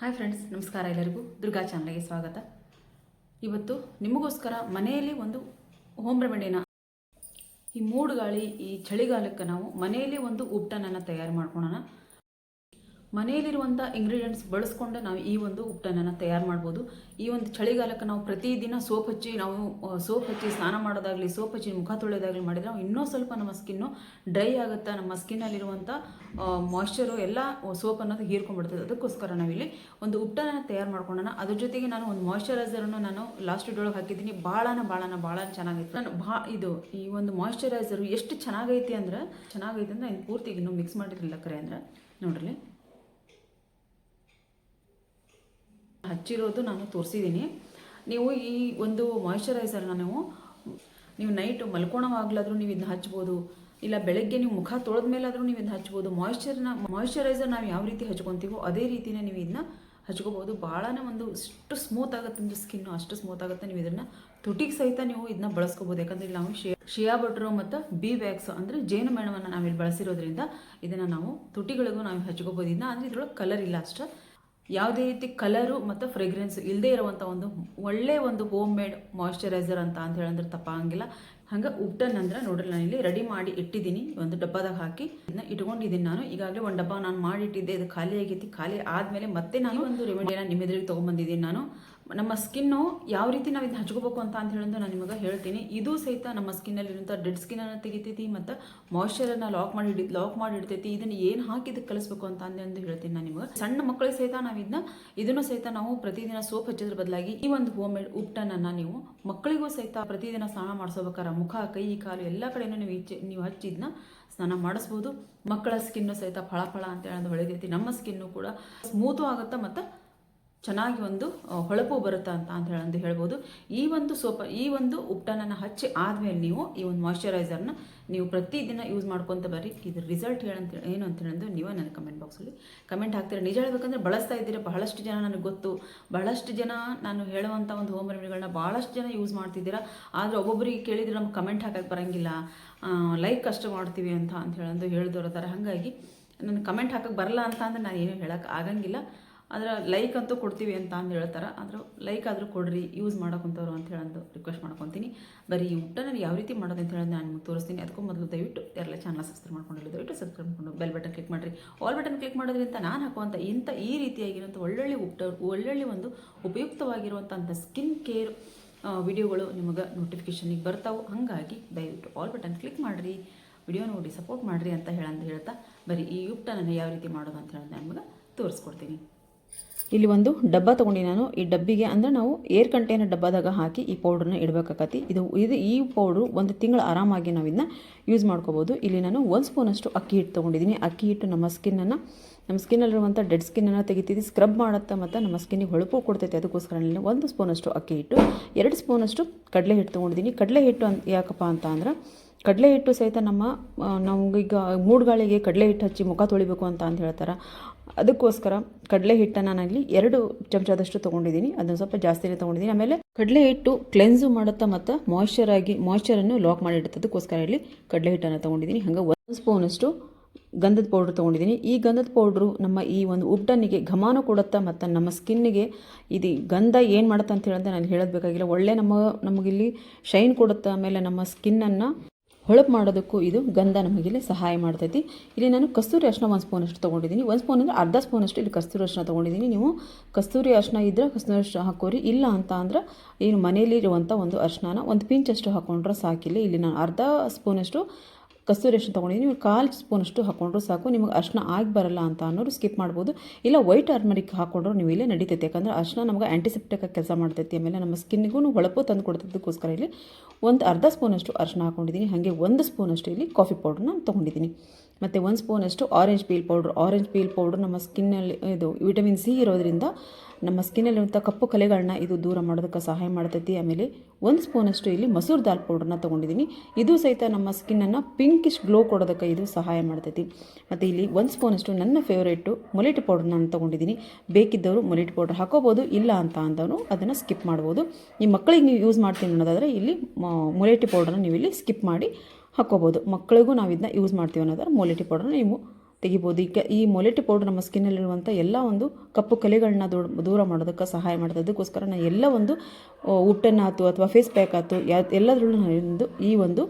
Hi friends ನಮಸ್ಕಾರ ಎಲ್ಲರಿಗೂ. ದುರ್ಗಾ ಚಾನಲ್ಗೆ ಸ್ವಾಗತ. ಇವತ್ತು ನಿಮಗೋಸ್ಕರ ಮನೆಯಲ್ಲಿ ಒಂದು ಹೋಮ್ ರೆಮಿಡಿನ ಈ ಮೂಡು ಗಾಳಿ ಈ ಚಳಿಗಾಲಕ್ಕೆ ನಾವು ಮನೆಯಲ್ಲಿ ಒಂದು ಉಪ್ಟನನ್ನು ತಯಾರು ಮಾಡ್ಕೊಳ್ಳೋಣ ಮನೆಯಲ್ಲಿರುವಂಥ ಇಂಗ್ರೀಡಿಯೆಂಟ್ಸ್ ಬಳಸ್ಕೊಂಡು ನಾವು ಈ ಒಂದು ಉಪ್ಟನನ್ನು ತಯಾರು ಮಾಡ್ಬೋದು. ಈ ಒಂದು ಚಳಿಗಾಲಕ್ಕೆ ನಾವು ಪ್ರತಿದಿನ ಸೋಪ್ ಹಚ್ಚಿ ನಾವು ಸೋಪ್ ಹಚ್ಚಿ ಸ್ನಾನ ಮಾಡೋದಾಗಲಿ, ಸೋಪ್ ಹಚ್ಚಿ ಮುಖ ತೊಳೆಯೋದಾಗಲಿ ಮಾಡಿದರೆ ನಾವು ಇನ್ನೂ ಸ್ವಲ್ಪ ನಮ್ಮ ಸ್ಕಿನ್ನು ಡ್ರೈ ಆಗುತ್ತಾ, ನಮ್ಮ ಸ್ಕಿನ್ನಲ್ಲಿರುವಂಥ ಮಾಯ್ಶ್ಚರು ಎಲ್ಲ ಸೋಪ್ ಅನ್ನೋದು ಹೀರ್ಕೊಂಡ್ಬಿಡ್ತದೆ. ಅದಕ್ಕೋಸ್ಕರ ನಾವಿಲ್ಲಿ ಒಂದು ಉಪ್ಟನ ತಯಾರು ಮಾಡ್ಕೊಂಡೋಣ ಅದ್ರ ಜೊತೆಗೆ ನಾನು ಒಂದು ಮಾಯ್ಶ್ಚರೈಸರನ್ನು ನಾನು ಲಾಸ್ಟ್ ಒಳಗೆ ಹಾಕಿದ್ದೀನಿ. ಭಾಳನ ಭಾಳನ ಭಾಳ ಚೆನ್ನಾಗೈತೆ. ನಾನು ಭಾ ಇದು, ಈ ಒಂದು ಮಾಯ್ಶ್ಚರೈಸರು ಎಷ್ಟು ಚೆನ್ನಾಗೈತಿ ಅಂದ್ರೆ, ಚೆನ್ನಾಗೈತೆ ಅಂದ್ರೆ ನಾನು ಪೂರ್ತಿ ಇನ್ನೂ ಮಿಕ್ಸ್ ಮಾಡಿರಲಿಲ್ಲ ಕರೆ ಅಂದ್ರೆ. ನೋಡ್ರಿ. ಹಚ್ಚಿರೋದು ನಾನು ತೋರಿಸಿದ್ದೀನಿ. ನೀವು ಈ ಒಂದು ಮಾಯಿಶ್ಚರೈಸರ್ನ ನೀವು ನೀವು ನೈಟ್ ಮಲ್ಕೊಳವಾಗ್ಲಾದ್ರೂ ನೀವು ಇದನ್ನ ಹಚ್ಬೋದು. ಇಲ್ಲ ಬೆಳಗ್ಗೆ ನೀವು ಮುಖ ತೊಳೆದ ಮೇಲಾದರೂ ನೀವು ಇದನ್ನ ಹಚ್ಬೋದು. ಮಾಯಿಶ್ಚರ್ನ ಮಾಯಿಶ್ಚರೈಸರ್ ನಾವು ಯಾವ ರೀತಿ ಹಚ್ಕೊತೀವೋ ಅದೇ ರೀತಿಯೇ ನೀವು ಇದನ್ನ ಹಚ್ಕೋಬೋದು. ಭಾಳನೇ ಒಂದು ಇಷ್ಟು ಸ್ಮೂತ್ ಆಗುತ್ತೆ ಅಂದರೆ ಸ್ಕಿನ್ನು ಅಷ್ಟು ಸ್ಮೂತ್ ಆಗುತ್ತೆ ನೀವು ಇದನ್ನು ತುಟಿಗೆ ಸಹಿತ ನೀವು ಇದನ್ನ ಬಳಸ್ಕೋಬೋದು. ಯಾಕಂದರೆ ಇಲ್ಲಿ ನಾವು ಶಿಯಾ ಶಿಯಾ ಬಟ್ರು ಮತ್ತು ಬಿ ವ್ಯಾಕ್ಸ್ ಅಂದರೆ ಜೇನು ಮೇಣವನ್ನು ನಾವಿಲ್ಲಿ ಬಳಸಿರೋದ್ರಿಂದ ಇದನ್ನು ನಾವು ತುಟಿಗಳಿಗೂ ನಾವು ಹಚ್ಕೋಬೋದು. ಇದನ್ನ ಅಂದರೆ ಇದ್ರೊಳಗೆ ಕಲರ್ ಇಲ್ಲ ಅಷ್ಟೇ. ಯಾವುದೇ ರೀತಿ ಕಲರು ಮತ್ತು ಫ್ರೆಗ್ರೆನ್ಸ್ ಇಲ್ಲದೇ ಇರುವಂಥ ಒಂದು ಒಳ್ಳೆಯ ಒಂದು ಹೋಮ್ ಮೇಡ್ ಮಾಯಶ್ಚರೈಸರ್ ಅಂತ ಅಂತ ಹೇಳಿದ್ರೆ ತಪ್ಪಾಗಂಗಿಲ್ಲ. ಹಂಗೆ ಉಪ್ಟನ್ ಅಂದ್ರೆ ನೋಡ್ರಿ ನಾನು ಇಲ್ಲಿ ರೆಡಿ ಮಾಡಿ ಇಟ್ಟಿದ್ದೀನಿ. ಒಂದು ಡಬ್ಬದಾಗ ಹಾಕಿ ಇದನ್ನ ಇಟ್ಕೊಂಡಿದ್ದೀನಿ ನಾನು. ಈಗಾಗಲೇ ಒಂದು ಡಬ್ಬ ನಾನು ಮಾಡಿಟ್ಟಿದ್ದೆ. ಇದು ಖಾಲಿ ಆಗೈತಿ. ಖಾಲಿ ಆದಮೇಲೆ ಮತ್ತೆ ನಾನು ಒಂದು ರೆಮಿಡಿಯನ್ನು ನಿಮ್ಮ ಎದುರಿಗೆ ತೊಗೊಂಬಂದಿದ್ದೀನಿ ನಾನು. ನಮ್ಮ ಸ್ಕಿನ್ನು ಯಾವ ರೀತಿ ನಾವು ಇದನ್ನ ಹಚ್ಕೋಬೇಕು ಅಂತ ಅಂತ ಹೇಳೋದು ನಾನು ನಿಮಗೆ ಹೇಳ್ತೀನಿ. ಇದು ಸಹಿತ ನಮ್ಮ ಸ್ಕಿನ್ನಲ್ಲಿರುವಂಥ ಡೆಡ್ ಸ್ಕಿನ್ನನ್ನು ತೆಗಿತೈತಿ ಮತ್ತು ಮಾಯ್ಶ್ಚರನ್ನು ಲಾಕ್ ಮಾಡಿ ಲಾಕ್ ಮಾಡಿ ಇಡ್ತೈತಿ. ಇದನ್ನು ಏನು ಹಾಕಿ ಇದಕ್ಕೆ ಕಲಿಸ್ಬೇಕು ಅಂತ ಅಂದು ಹೇಳ್ತೀನಿ ನಾನು ನಿಮಗೆ. ಸಣ್ಣ ಮಕ್ಕಳಿಗೆ ಸಹಿತ ನಾವು ಇದನ್ನ ಇದನ್ನು ಸಹಿತ ನಾವು ಪ್ರತಿದಿನ ಸೋಪ್ ಹಚ್ಚೋದ್ರ ಬದಲಾಗಿ ಈ ಒಂದು ಹೋಮ್ ಮೇಡ್ ಉಪ್ಟನನ್ನು ನೀವು ಮಕ್ಕಳಿಗೂ ಸಹಿತ ಪ್ರತಿದಿನ ಸ್ನಾನ ಮಾಡಿಸೋಬೇಕಾರೆ. ಮುಖ, ಕೈ, ಕಾಲು ಎಲ್ಲ ಕಡೆಯೂ ನೀವು ಇಚ್ಚೆ ನೀವು ಹಚ್ಚಿದ್ನ ಸ್ನಾನ ಮಾಡಿಸ್ಬೋದು. ಮಕ್ಕಳ ಸ್ಕಿನ್ನು ಸಹಿತ ಫಳ ಫಳ ಅಂತ ಹೇಳೋದು ಹೊಳೆದೈತಿ ನಮ್ಮ ಸ್ಕಿನ್ನು ಕೂಡ ಸ್ಮೂತು ಆಗುತ್ತೆ ಮತ್ತು ಚೆನ್ನಾಗಿ ಒಂದು ಹೊಳಪು ಬರುತ್ತೆ ಅಂತ ಅಂತ ಹೇಳಂದು ಹೇಳ್ಬೋದು. ಈ ಒಂದು ಸೋಪ, ಈ ಒಂದು ಉಪ್ಟನನ್ನು ಹಚ್ಚಿ ಆದಮೇಲೆ ನೀವು ಈ ಒಂದು ಮಾಯಶ್ಚರೈಸರ್ನ ನೀವು ಪ್ರತಿದಿನ ಯೂಸ್ ಮಾಡ್ಕೊತ ಬರ್ರಿ. ಇದ್ರ ರಿಸಲ್ಟ್ ಹೇಳಂತ, ಏನು ಅಂತ ಹೇಳಂದು ನೀವು ನನ್ನ ಕಮೆಂಟ್ ಬಾಕ್ಸಲ್ಲಿ ಕಮೆಂಟ್ ಹಾಕ್ತೀರಾ. ನಿಜ ಹೇಳ್ಬೇಕಂದ್ರೆ ಬಳಸ್ತಾ ಇದ್ದೀರಾ, ಬಹಳಷ್ಟು ಜನ ನನಗೆ ಗೊತ್ತು. ಬಹಳಷ್ಟು ಜನ ನಾನು ಹೇಳುವಂಥ ಒಂದು ಹೋಮ್ ರೆಮಿಡಿಗಳನ್ನ ಭಾಳಷ್ಟು ಜನ ಯೂಸ್ ಮಾಡ್ತಿದ್ದೀರಾ. ಆದರೆ ಒಬ್ಬೊಬ್ಬರಿಗೆ ಕೇಳಿದ್ರೆ ನಮ್ಗೆ ಕಮೆಂಟ್ ಹಾಕಕ್ಕೆ ಬರೋಂಗಿಲ್ಲ. ಲೈಕ್ ಕಷ್ಟ ಮಾಡ್ತೀವಿ ಅಂತ ಅಂತ ಹೇಳಂದು ಅದರ ಹಾಗಾಗಿ ನನ್ನ ಕಮೆಂಟ್ ಹಾಕಕ್ಕೆ ಬರಲ್ಲ ಅಂತ ಅಂದರೆ ನಾನು ಏನು ಹೇಳೋಕ್ಕೆ ಆಗಂಗಿಲ್ಲ. ಆದ್ರೆ ಲೈಕ್ ಅಂತೂ ಕೊಡ್ತೀವಿ ಅಂತ ಅಂದು ಹೇಳ್ತಾರೆ. ಆದರೂ ಲೈಕ್ ಆದರೂ ಕೊಡ್ರಿ ಯೂಸ್ ಮಾಡೋಕ್ಕಂಥವ್ರು ಅಂತ ಹೇಳಂದು ರಿಕ್ವೆಸ್ಟ್ ಮಾಡ್ಕೊತೀನಿ. ಬರೀ ಈ ಊಟನ ಯಾವ ರೀತಿ ಮಾಡೋದು ಅಂತ ಹೇಳೋದು ನಾನು ನಿಮ್ಗೆ ತೋರಿಸ್ತೀನಿ. ಅದಕ್ಕೂ ಮೊದಲು ದಯವಿಟ್ಟು ಎಲ್ಲ ಚಾನಲ್ ಸಬ್ಸ್ಕ್ರೈಬ್ ಮಾಡ್ಕೊಂಡಿಲ್ಲ, ದಯವಿಟ್ಟು ಸಬ್ಸ್ಕ್ರೈಬ್ ಮಾಡ್ಕೊಂಡು ಬೆಲ್ ಬಟನ್ ಕ್ಲಿಕ್ ಮಾಡಿರಿ. ಆಲ್ ಬಟನ್ ಕ್ಲಿಕ್ ಮಾಡೋದ್ರಿಂದ ನಾನು ಹಾಕುವಂಥ ಇಂಥ ಈ ರೀತಿಯಾಗಿರುವಂಥ ಒಳ್ಳೊಳ್ಳೆ ಉಪ್ಟ, ಒಳ್ಳೊಳ್ಳೆ ಒಂದು ಉಪಯುಕ್ತವಾಗಿರುವಂಥ ಸ್ಕಿನ್ ಕೇರ್ ವಿಡಿಯೋಗಳು ನಿಮಗೆ ನೋಟಿಫಿಕೇಷನಿಗೆ ಬರ್ತಾವೆ. ಹಾಗಾಗಿ ದಯವಿಟ್ಟು ಆಲ್ ಬಟನ್ ಕ್ಲಿಕ್ ಮಾಡಿರಿ ವಿಡಿಯೋ ನೋಡಿ ಸಪೋರ್ಟ್ ಮಾಡಿರಿ ಅಂತ ಹೇಳಂತ ಹೇಳ್ತಾ, ಬರೀ ಈ ಉಪ್ಟನನ್ನು ಯಾವ ರೀತಿ ಮಾಡೋದು ಅಂತ ಹೇಳೋದು ನಿಮಗೆ ತೋರಿಸ್ಕೊಡ್ತೀನಿ. ಇಲ್ಲಿ ಒಂದು ಡಬ್ಬ ತೊಗೊಂಡು ನಾನು. ಈ ಡಬ್ಬಿಗೆ ಅಂದರೆ ನಾವು ಏರ್ ಕಂಟೈನರ್ ಡಬ್ಬದಾಗ ಹಾಕಿ ಈ ಪೌಡ್ರನ್ನ ಇಡಬೇಕಾಕತಿ. ಇದು ಇದು ಈ ಪೌಡ್ರು ಒಂದು ತಿಂಗಳು ಆರಾಮಾಗಿ ನಾವು ಇದನ್ನ ಯೂಸ್ ಮಾಡ್ಕೋಬೋದು. ಇಲ್ಲಿ ನಾನು ಒಂದು ಸ್ಪೂನಷ್ಟು ಅಕ್ಕಿ ಹಿಟ್ಟು ತೊಗೊಂಡಿದ್ದೀನಿ ಅಕ್ಕಿ ಹಿಟ್ಟು ನಮ್ಮ ಸ್ಕಿನ್ನನ್ನು ನಮ್ಮ ಸ್ಕಿನ್ನಲ್ಲಿರುವಂಥ ಡೆಡ್ ಸ್ಕಿನ್ನನ್ನು ತೆಗಿತೀವಿ ಸ್ಕ್ರಬ್ ಮಾಡುತ್ತೆ ಮತ್ತು ನಮ್ಮ ಸ್ಕಿನ್ನಿಗೆ ಹೊಳಪು ಕೊಡ್ತೈತೆ. ಅದಕ್ಕೋಸ್ಕರ ನಾನು ಒಂದು ಸ್ಪೂನಷ್ಟು ಅಕ್ಕಿ ಹಿಟ್ಟು, ಎರಡು ಸ್ಪೂನಷ್ಟು ಕಡಲೆ ಹಿಟ್ಟು ತೊಗೊಂಡಿದ್ದೀನಿ ಕಡಲೆ ಹಿಟ್ಟು ಅಂತ ಯಾಕಪ್ಪ ಅಂತ ಅಂದ್ರೆ ಕಡಲೆ ಹಿಟ್ಟು ಸಹಿತ ನಮ್ಮ ನಮಗೀಗ ಮೂಡುಗಾಳಿಗೆ ಕಡಲೆ ಹಿಟ್ಟು ಹಚ್ಚಿ ಮುಖ ತೊಳಿಬೇಕು ಅಂತ ಅಂತ ಹೇಳ್ತಾರೆ. ಅದಕ್ಕೋಸ್ಕರ ಕಡಲೆ ಹಿಟ್ಟನ್ನು ನಾನಲ್ಲಿ ಎರಡು ಚಮಚದಷ್ಟು ತೊಗೊಂಡಿದ್ದೀನಿ. ಅದನ್ನು ಸ್ವಲ್ಪ ಜಾಸ್ತಿನೇ ತೊಗೊಂಡಿದ್ದೀನಿ. ಆಮೇಲೆ ಕಡಲೆ ಹಿಟ್ಟು ಕ್ಲೆನ್ಸು ಮಾಡುತ್ತಾ ಮತ್ತು ಮಾಯ್ಶ್ಚರ್ ಆಗಿ ಮಾಯ್ಶ್ಚರನ್ನು ಲಾಕ್ ಮಾಡಿಡುತ್ತೆ. ಅದಕ್ಕೋಸ್ಕರ ಇಲ್ಲಿ ಕಡಲೆ ಹಿಟ್ಟನ್ನು ತೊಗೊಂಡಿದ್ದೀನಿ. ಹಂಗೆ ಒಂದು ಸ್ಪೂನಷ್ಟು ಗಂಧದ ಪೌಡ್ರ್ ತೊಗೊಂಡಿದ್ದೀನಿ. ಈ ಗಂಧದ ಪೌಡ್ರು ನಮ್ಮ ಈ ಒಂದು ಉಬ್ಟನಿಗೆ ಘಮಾನು ಕೊಡುತ್ತಾ ಮತ್ತು ನಮ್ಮ ಸ್ಕಿನ್ನಿಗೆ ಇದು ಗಂಧ ಏನು ಮಾಡುತ್ತೆ ಅಂತ ಹೇಳಿದ್ರೆ ನಾನು ಹೇಳೋದು ಬೇಕಾಗಿಲ್ಲ. ಒಳ್ಳೆ ನಮ್ಮ, ನಮಗಿಲ್ಲಿ ಶೈನ್ ಕೊಡುತ್ತೆ ಆಮೇಲೆ ನಮ್ಮ ಸ್ಕಿನ್ನನ್ನು ಹೊಳಪು ಮಾಡೋದಕ್ಕೂ ಇದು ಗಂಧ ನಮಗಿಲ್ಲಿ ಸಹಾಯ ಮಾಡ್ತೈತಿ. ಇಲ್ಲಿ ನಾನು ಕಸ್ತೂರಿ ಅರ್ಶನ ಒಂದು ಸ್ಪೂನಷ್ಟು ತೊಗೊಂಡಿದ್ದೀನಿ. ಒಂದು ಸ್ಪೂನ್ ಅಂದರೆ ಅರ್ಧ ಸ್ಪೂನ್ ಅಷ್ಟು ಇಲ್ಲಿ ಕಸ್ತೂರಿ ಅರ್ಶನ ತೊಗೊಂಡಿದ್ದೀನಿ. ನೀವು ಕಸ್ತೂರಿ ಅರ್ಶನ ಇದ್ದರೆ ಕಸ್ತೂರಿ ಅರ್ಶನ ಹಾಕೋರಿ. ಇಲ್ಲ ಅಂತ ಅಂದ್ರೆ ಏನು ಮನೆಯಲ್ಲಿ ಇರುವಂಥ ಒಂದು ಅರ್ಶನ ಒಂದು ಪಿಂಚಷ್ಟು ಹಾಕೊಂಡ್ರೆ ಸಾಕಿಲ್ಲ. ಇಲ್ಲಿ ನಾನು ಅರ್ಧ ಸ್ಪೂನಷ್ಟು ಕಸ್ತೂರಿ ಅರಿಶಿನ ತೊಗೊಂಡಿದ್ದೀನಿ. ನೀವು ಕಾಲು ಸ್ಪೂನಷ್ಟು ಹಾಕೊಂಡ್ರು ಸಾಕು. ನಿಮಗೆ ಅರಿಶಿನ ಆಗಿ ಬರಲ್ಲ ಅಂತ ಅನ್ನೋರು ಸ್ಕಿಪ್ ಮಾಡ್ಬೋದು. ಇಲ್ಲ, ವೈಟ್ ಅರ್ಮರಿಕ್ ಹಾಕೊಂಡ್ರು ನೀವು ಇಲ್ಲೇ ನಡೀತೈತೆ. ಯಾಕಂದ್ರೆ ಅರ್ಶಿನ ನಮಗೆ ಆ್ಯಂಟಿಸೆಪ್ಟಿಕ್ ಕೆಲಸ ಮಾಡ್ತೈತಿ. ಆಮೇಲೆ ನಮ್ಮ ಸ್ಕಿನ್ನಿಗೂ ಹೊಳಪು ತಂದು ಕೊಡ್ತಿದ್ದಕ್ಕೋಸ್ಕರ ಇಲ್ಲಿ ಒಂದು ಅರ್ಧ ಸ್ಪೂನಷ್ಟು ಅರ್ಶಿನ ಹಾಕೊಂಡಿದ್ದೀನಿ. ಹಾಗೆ ಒಂದು ಸ್ಪೂನಷ್ಟು ಇಲ್ಲಿ ಕಾಫಿ ಪೌಡ್ರನ್ನ ತೊಗೊಂಡಿದ್ದೀನಿ. ಮತ್ತು ಒಂದು ಸ್ಪೂನಷ್ಟು orange peel powder orange peel powder ನಮ್ಮ ಸ್ಕಿನ್ನಲ್ಲಿ ಇದು ವಿಟಮಿನ್ ಸಿ ಇರೋದರಿಂದ ನಮ್ಮ ಸ್ಕಿನ್ನಲ್ಲಿರುವಂಥ ಕಪ್ಪು ಕಲೆಗಳನ್ನ ಇದು ದೂರ ಮಾಡೋದಕ್ಕೆ ಸಹಾಯ ಮಾಡ್ತೈತಿ. ಆಮೇಲೆ ಒಂದು ಸ್ಪೂನಷ್ಟು ಇಲ್ಲಿ ಮಸೂರ್ ದಾಲ್ ಪೌಡ್ರನ್ನ ತೊಗೊಂಡಿದ್ದೀನಿ ಇದು ಸಹಿತ ನಮ್ಮ ಸ್ಕಿನ್ನನ್ನು ಪಿಂಕಿಶ್ ಗ್ಲೋ ಕೊಡೋದಕ್ಕೆ ಇದು ಸಹಾಯ ಮಾಡ್ತೈತಿ. ಮತ್ತು ಇಲ್ಲಿ ಒಂದು ಸ್ಪೂನಷ್ಟು ನನ್ನ ಫೇವ್ರೇಟು ಮೊಲೆಟ್ ಪೌಡ್ರ್ ನಾನು ತೊಗೊಂಡಿದ್ದೀನಿ ಬೇಕಿದ್ದವರು ಮೊಲೆಟ್ ಪೌಡ್ರ್ ಹಾಕೋಬೋದು, ಇಲ್ಲ ಅಂತ ಅಂದವನು ಅದನ್ನು ಸ್ಕಿಪ್ ಮಾಡ್ಬೋದು. ಈ ಮಕ್ಕಳಿಗೆ ನೀವು ಯೂಸ್ ಮಾಡ್ತೀನಿ ಅನ್ನೋದಾದರೆ ಇಲ್ಲಿ ಮೊಲೆಟ್ ಪೌಡ್ರನ್ನ ನೀವು ಇಲ್ಲಿ ಸ್ಕಿಪ್ ಮಾಡಿ. ಹಾಕ್ಕೋಬೋದು ಮಕ್ಕಳಿಗೂ ನಾವು ಇದನ್ನ ಯೂಸ್ ಮಾಡ್ತೀವಿ ಅನ್ನೋದಾದ್ರೆ ಮೊಲೆಟಿ ಪೌಡರ್ನ ನೀವು ತೆಗಿಬೋದು. ಈಗ ಈ ಮೊಲೆಟಿ ಪೌಡರ್ ನಮ್ಮ ಸ್ಕಿನ್ನಲ್ಲಿರುವಂಥ ಎಲ್ಲ ಒಂದು ಕಪ್ಪು ಕಲೆಗಳನ್ನ ದೂರ ಮಾಡೋದಕ್ಕೆ ಸಹಾಯ ಮಾಡ್ತದೆ. ಅದಕ್ಕೋಸ್ಕರ ನಾನು ಎಲ್ಲ ಒಂದು ಉಪ್ಪೆಣ್ಣೆ ಆಯ್ತು ಅಥವಾ ಫೇಸ್ ಪ್ಯಾಕ್ ಆಯ್ತು ಯಾ, ಎಲ್ಲದರಲ್ಲೂ ನಾನು ಈ ಒಂದು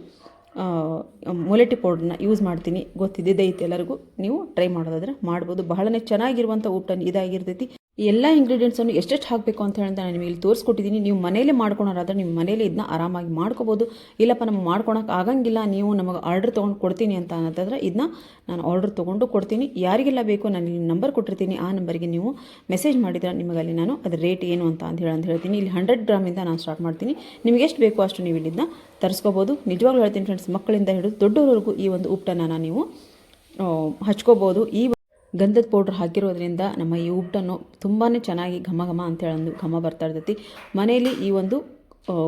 ಮೊಲೆಟಿ ಪೌಡ್ರನ್ನ ಯೂಸ್ ಮಾಡ್ತೀನಿ. ಗೊತ್ತಿದ್ದಿದ್ದೇ ಐತೆ ಎಲ್ಲರಿಗೂ. ನೀವು ಟ್ರೈ ಮಾಡೋದಾದ್ರೆ ಮಾಡ್ಬೋದು. ಬಹಳನೇ ಚೆನ್ನಾಗಿರುವಂಥ ಊಟ ಇದಾಗಿರ್ತೈತಿ. ಎಲ್ಲ ಇಂಗ್ರೀಡಿಯೆಂಟ್ಸನ್ನು ಎಷ್ಟೆಷ್ಟು ಹಾಕಬೇಕು ಅಂತ ಹೇಳಿ ನಾನು ನಿಮಗೆ ಇಲ್ಲಿ ತೋರಿಸ್ಕೊಟ್ಟಿದ್ದೀನಿ. ನೀವು ಮನೆಯಲ್ಲೇ ಮಾಡ್ಕೊಳೋರಾದ್ರೆ ನಿಮ್ಮ ಮನೇಲಿ ಇದನ್ನ ಆರಾಮಾಗಿ ಮಾಡ್ಕೋಬೋದು. ಇಲ್ಲಪ್ಪ, ನಮ್ಗೆ ಮಾಡ್ಕೊಳಕ್ಕೆ ಆಗಂಗಿಲ್ಲ. ನೀವು ನಮಗೆ ಆರ್ಡ್ರ್ ತೊಗೊಂಡು ಕೊಡ್ತೀನಿ ಅಂತ ಅನ್ನೋದಾದ್ರೆ ಇದನ್ನ ನಾನು ಆರ್ಡ್ರ್ ತೊಗೊಂಡು ಕೊಡ್ತೀನಿ. ಯಾರಿಗೆಲ್ಲ ಬೇಕು ನಾನು ಇಲ್ಲಿ ನಂಬರ್ ಕೊಟ್ಟಿರ್ತೀನಿ. ಆ ನಂಬರಿಗೆ ನೀವು ಮೆಸೇಜ್ ಮಾಡಿದ್ರೆ ನಿಮಗೆ ಅಲ್ಲಿ ನಾನು ಅದರ ರೇಟ್ ಏನು ಅಂತ ಅಂತ ಹೇಳಿ ಅಂತ ಹೇಳ್ತೀನಿ. ಇಲ್ಲಿ ಹಂಡ್ರೆಡ್ ಗ್ರಾಮಿಂದ ನಾನು ಸ್ಟಾರ್ಟ್ ಮಾಡ್ತೀನಿ. ನಿಮಗೆ ಎಷ್ಟು ಬೇಕು ಅಷ್ಟು ನೀವು ಇಲ್ಲಿಂದ ತರಿಸ್ಕೋಬೋದು. ನಿಜವಾಗ್ಲೂ ಹೇಳ್ತೀನಿ ಫ್ರೆಂಡ್ಸ್ ಮಕ್ಕಳಿಂದ ಹಿಡಿದು ದೊಡ್ಡವರೆಗೂ ಈ ಒಂದು ಉಪ್ಪನ್ನ ನೀವು ಹಚ್ಕೋಬೋದು. ಈ ಗಂಧದ ಪೌಡ್ರ್ ಹಾಕಿರೋದ್ರಿಂದ ನಮ್ಮ ಈ ಉಪ್ಪನ್ನು ತುಂಬಾ ಚೆನ್ನಾಗಿ ಘಮ ಘಮ ಅಂತೇಳಿ ಒಂದು ಘಮ ಬರ್ತಾ ಇರ್ತೈತಿ. ಮನೆಯಲ್ಲಿ ಈ ಒಂದು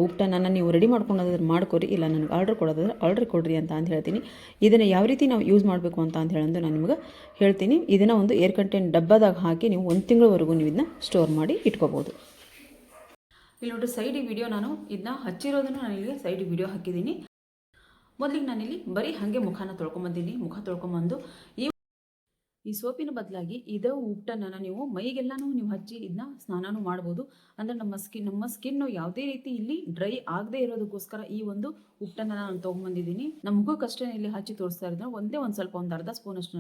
ಉಪ್ಪನ್ನು ನೀವು ರೆಡಿ ಮಾಡ್ಕೊಳೋದಾದ್ರೆ ಮಾಡ್ಕೊರಿ, ಇಲ್ಲ ನನಗೆ ಆರ್ಡ್ರ್ ಕೊಡೋದಾದ್ರೆ ಆರ್ಡ್ರ್ ಕೊಡ್ರಿ ಅಂತ ಅಂತ ಹೇಳ್ತೀನಿ. ಇದನ್ನು ಯಾವ ರೀತಿ ನಾವು ಯೂಸ್ ಮಾಡಬೇಕು ಅಂತ ಅಂತ ಹೇಳಂದು ನಾನು ನಿಮಗೆ ಹೇಳ್ತೀನಿ. ಇದನ್ನು ಒಂದು ಏರ್ ಕಂಟೆಂಟ್ ಡಬ್ಬದಾಗ ಹಾಕಿ ನೀವು ಒಂದು ತಿಂಗಳವರೆಗೂ ನೀವು ಇದನ್ನ ಸ್ಟೋರ್ ಮಾಡಿ ಇಟ್ಕೋಬೋದು. ಇಲ್ಲಿ ನೋಡ್ರಿ ಸೈಡಿಗೆ ವಿಡಿಯೋ ನಾನು ಇದನ್ನ ಹಚ್ಚಿರೋದನ್ನು ನಾನು ಇಲ್ಲಿಗೆ ಸೈಡಿಗೆ ವಿಡಿಯೋ ಹಾಕಿದ್ದೀನಿ. ಮೊದಲಿಗೆ ನಾನಿಲ್ಲಿ ಬರೀ ಹಾಗೆ ಮುಖನ ತೊಳ್ಕೊಂಬಂದಿನಿ. ಮುಖ ತೊಳ್ಕೊಂಬಂದು ಈ ಈ ಸೋಪಿನ ಬದಲಾಗಿ ಇದೇ ಉಪ್ಪನ್ನು ನೀವು ಮೈಗೆಲ್ಲನೂ ನೀವು ಹಚ್ಚಿ ಇದನ್ನ ಸ್ನಾನನೂ ಮಾಡ್ಬೋದು. ಅಂದರೆ ನಮ್ಮ ಸ್ಕಿನ್ ನಮ್ಮ ಸ್ಕಿನ್ನು ಯಾವುದೇ ರೀತಿ ಇಲ್ಲಿ ಡ್ರೈ ಆಗದೇ ಇರೋದಕ್ಕೋಸ್ಕರ ಈ ಒಂದು ಉಪ್ಪನ್ನು ನಾನು ತೊಗೊಂಬಂದಿದ್ದೀನಿ. ನಮಗೂ ಕಷ್ಟ ಇಲ್ಲಿ ಹಚ್ಚಿ ತೋರಿಸ್ತಾ ಇದ್ರೆ ಒಂದೇ ಒಂದು ಸ್ವಲ್ಪ ಒಂದು ಅರ್ಧ ಸ್ಪೂನಷ್ಟು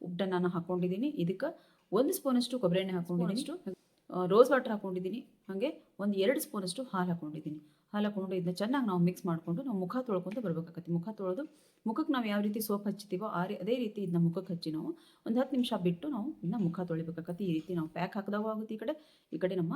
ಉಪ್ಪನ್ನು ನಾನು ಹಾಕೊಂಡಿದ್ದೀನಿ. ಇದಕ್ಕೆ ಒಂದು ಸ್ಪೂನಷ್ಟು ಕೊಬ್ಬರಿ ಎಣ್ಣೆ ಹಾಕೊಂಡಿದ್ದೀನಿ. ರೋಸ್ ವಾಟರ್ ಹಾಕೊಂಡಿದ್ದೀನಿ. ಹಾಗೆ ಒಂದು ಎರಡು ಸ್ಪೂನಷ್ಟು ಹಾಲು ಹಾಕ್ಕೊಂಡಿದ್ದೀನಿ ಹಾಲು ಹಾಕ್ಕೊಂಡು ಇದನ್ನ ಚೆನ್ನಾಗಿ ನಾವು ಮಿಕ್ಸ್ ಮಾಡಿಕೊಂಡು ನಾವು ಮುಖ ತೊಳ್ಕೊಂಡು ಬರಬೇಕಾಗತ್ತೆ. ಮುಖ ತೊಳೆದು ಮುಖಕ್ಕೆ ನಾವು ಯಾವ ರೀತಿ ಸೋಪ್ ಹಚ್ತೀವೋ ಆ ರೀ, ಅದೇ ರೀತಿ ಇದನ್ನ ಮುಖಕ್ಕೆ ಹಚ್ಚಿ ನಾವು ಒಂದು ಹತ್ತು ನಿಮಿಷ ಬಿಟ್ಟು ನಾವು ಇನ್ನು ಮುಖ ತೊಳಿಬೇಕಾಗತ್ತೆ. ಈ ರೀತಿ ನಾವು ಪ್ಯಾಕ್ ಹಾಕಿದಾಗೂ ಆಗುತ್ತೆ ಈ ಕಡೆ. ಈ ಕಡೆ ನಮ್ಮ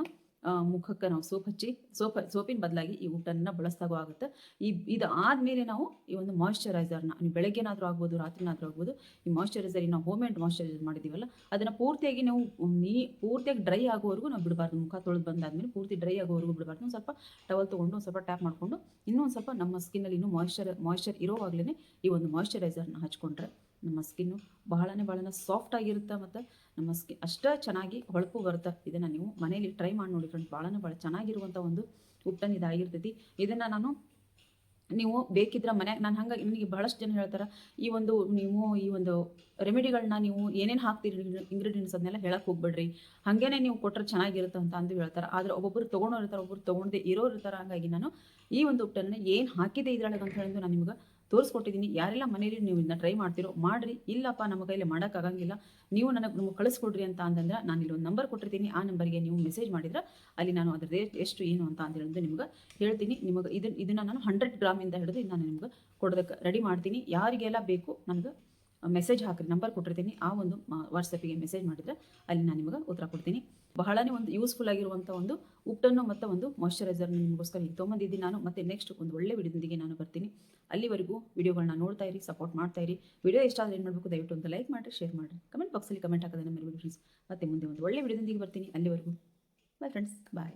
ಮುಖಕ್ಕೆ ನಾವು ಸೋಪ್ ಹಚ್ಚಿ, ಸೋಪ್, ಸೋಪಿನ ಬದಲಾಗಿ ಈ ಊಟನ ಬಳಸ್ದಾಗೂ ಆಗುತ್ತೆ. ಈ ಇದು ಆದಮೇಲೆ ನಾವು ಈ ಒಂದು ಮಾಯಶ್ಚರೈಸರ್ನ ನೀವು ಬೆಳಗ್ಗೆನಾದರೂ ಆಗ್ಬೋದು, ರಾತ್ರಿನಾದರೂ ಆಗ್ಬೋದು, ಈ ಮಾಯಶ್ಚರೈಸರ್ ನಾವು ಹೋಮ್ ಮೇಡ್ ಮಾಯಶ್ಚರೈಸರ್ ಮಾಡಿದ್ದೀವಲ್ಲ ಅದನ್ನು ಪೂರ್ತಿಯಾಗಿ ನಾವು ನೀ, ಪೂರ್ತಿಯಾಗಿ ಡ್ರೈ ಆಗೋವರೆಗೂ ನಾವು ಬಿಡಬಾರ್ದು. ಮುಖ ತೊಳೆದು ಬಂದಾದ್ಮೇಲೆ ಪೂರ್ತಿ ಡ್ರೈ ಆಗೋವರೆಗೂ ಬಿಡಬಾರ್ದು. ಒಂದು ಸ್ವಲ್ಪ ಟವಲ್ ತೊಗೊಂಡು, ಒಂದು ಸ್ವಲ್ಪ ಟ್ಯಾಪ್ ಮಾಡಿಕೊಂಡು ಇನ್ನೂ ಒಂದು ಸ್ವಲ್ಪ ನಮ್ಮ ಸ್ಕಿನ್ನಲ್ಲಿ ಇನ್ನೂ ಮಾಯಶ್ಚರ್ ಮಾಯಶ್ಚರ್ ಇರೋವಾಗಲೇ ಈ ಒಂದು ಮಾಯಶ್ಚರೈಸರ್ನ ಹಚ್ಕೊಂಡ್ರೆ. ನಮ್ಮ ಸ್ಕಿನ್ನು ಬಹಳನೇ ಬಹಳ ಸಾಫ್ಟ್ ಆಗಿರುತ್ತೆ ಮತ್ತು ನಮ್ಮ ಸ್ಕಿನ್ ಅಷ್ಟೇ ಚೆನ್ನಾಗಿ ಹೊಳಪು ಬರುತ್ತೆ. ಇದನ್ನು ನೀವು ಮನೇಲಿ ಟ್ರೈ ಮಾಡಿ ನೋಡಿ ಫ್ರೆಂಡ್ಸ್ ಭಾಳನೇ ಭಾಳ ಚೆನ್ನಾಗಿರುವಂಥ ಒಂದು ಉಪ್ಪನ್ನು ಇದಾಗಿರ್ತೈತಿ. ಇದನ್ನು ನಾನು ನೀವು ಬೇಕಿದ್ರೆ ಮನ್ಯಾಗ ನಾನು ಹಂಗಾಗಿ ನನಗೆ ಬಹಳಷ್ಟು ಜನ ಹೇಳ್ತಾರೆ, ಈ ಒಂದು ನೀವು ಈ ಒಂದು ರೆಮಿಡಿಗಳನ್ನ ನೀವು ಏನೇನು ಹಾಕ್ತೀರಿ ಇಂಗ್ರೀಡಿಯೆಂಟ್ಸ್ ಅದನ್ನೆಲ್ಲ ಹೇಳಕ್ಕೆ ಹೋಗ್ಬೇಡ್ರಿ. ಹಾಗೇನೆ ನೀವು ಕೊಟ್ಟರೆ ಚೆನ್ನಾಗಿರುತ್ತೆ ಅಂತ ಅಂದು ಹೇಳ್ತಾರೆ. ಆದರೆ ಒಬ್ಬೊಬ್ಬರು ತೊಗೊಂಡವ್ರು ಇರ್ತಾರೆ ಒಬ್ಬರು ತೊಗೊಂಡೇ ಇರೋರು ಇರ್ತಾರೆ, ಹಾಗಾಗಿ ನಾನು ಈ ಒಂದು ಉಪ್ಪನ್ನು ಏನು ಹಾಕಿದೆ ಇದ್ರೊಳಗೆ ಅಂತ ಹೇಳಿದ್ದು ನಾನು ನಿಮ್ಗೆ ತೋರಿಸ್ಕೊಟ್ಟಿದ್ದೀನಿ. ಯಾರೆಲ್ಲ ಮನೇಲಿ ನೀವು ಇದನ್ನ ಟ್ರೈ ಮಾಡ್ತಿರೋ ಮಾಡಿರಿ. ಇಲ್ಲಪ್ಪ, ನಮ್ಮ ಕೈಯಲ್ಲಿ ಮಾಡೋಕ್ಕಾಗಂಗಿಲ್ಲ ನೀವು ನನಗೆ ನಮಗೆ ಕಳಿಸ್ಕೊಡ್ರಿ ಅಂತ ಅಂತಂದ್ರೆ ನಾನು ಇಲ್ಲಿ ಒಂದು ನಂಬರ್ ಕೊಟ್ಟಿರ್ತೀನಿ. ಆ ನಂಬರ್ಗೆ ನೀವು ಮೆಸೇಜ್ ಮಾಡಿದ್ರೆ ಅಲ್ಲಿ ನಾನು ಅದ್ರ ರೇಟ್ ಎಷ್ಟು ಏನು ಅಂತ ಅಂತ ನಿಮ್ಗೆ ಹೇಳ್ತೀನಿ. ನಿಮಗೆ ಇದನ್ನ ಇದನ್ನು ನಾನು ಹಂಡ್ರೆಡ್ ಗ್ರಾಮಿಂದ ಹಿಡಿದು ನಾನು ನಿಮ್ಗೆ ಕೊಡೋದಕ್ಕೆ ರೆಡಿ ಮಾಡ್ತೀನಿ. ಯಾರಿಗೆಲ್ಲ ಬೇಕು ನನಗೆ ಮೆಸೇಜ್ ಹಾಕಿರಿ ನಂಬರ್ ಕೊಟ್ಟಿರ್ತೀನಿ. ಆ ಒಂದು ವಾಟ್ಸಪ್ಪಿಗೆ ಮೆಸೇಜ್ ಮಾಡಿದರೆ ಅಲ್ಲಿ ನಾನು ನಿಮಗೆ ಉತ್ತರ ಕೊಡ್ತೀನಿ. ಬಹಳನೇ ಒಂದು ಯೂಸ್ಫುಲ್ ಆಗಿರುವಂಥ ಒಂದು ಉಪ್ಪನ್ನು ಮತ್ತು ಒಂದು ಮಾಯಶ್ಚರೈಸರ್ ನಿಮಗೋಸ್ಕರ ಈಗ ತೊಗೊಂಡಿದ್ದೀನಿ ನಾನು. ಮತ್ತೆ ನೆಕ್ಸ್ಟ್ ಒಂದು ಒಳ್ಳೆ ವಿಡಿಯೋದೊಂದಿಗೆ ನಾನು ಬರ್ತೀನಿ. ಅಲ್ಲಿವರೆಗೂ ವಿಡಿಯೋಗಳನ್ನ ನೋಡ್ತಾ ಇರಿ ಸಪೋರ್ಟ್ ಮಾಡ್ತಾ ಇರಿ. ವಿಡಿಯೋ ಇಷ್ಟ ಆದರೆ ಏನು ಮಾಡಬೇಕು, ದಯವಿಟ್ಟು ಒಂದು ಲೈಕ್ ಮಾಡಿರಿ ಶೇರ್ ಮಾಡಿರಿ. ಕಮೆಂಟ್ ಬಾಕ್ಸಲ್ಲಿ ಕಮೆಂಟ್ ಹಾಕೋದನ್ನು ಮರಿಬೇಡಿ ಫ್ರೆಂಡ್ಸ್ ಮತ್ತೆ ಮುಂದೆ ಒಂದು ಒಳ್ಳೆ ವಿಡಿಯೋದೊಂದಿಗೆ ಬರ್ತೀನಿ. ಅಲ್ಲಿವರೆಗೂ. Bye friends bye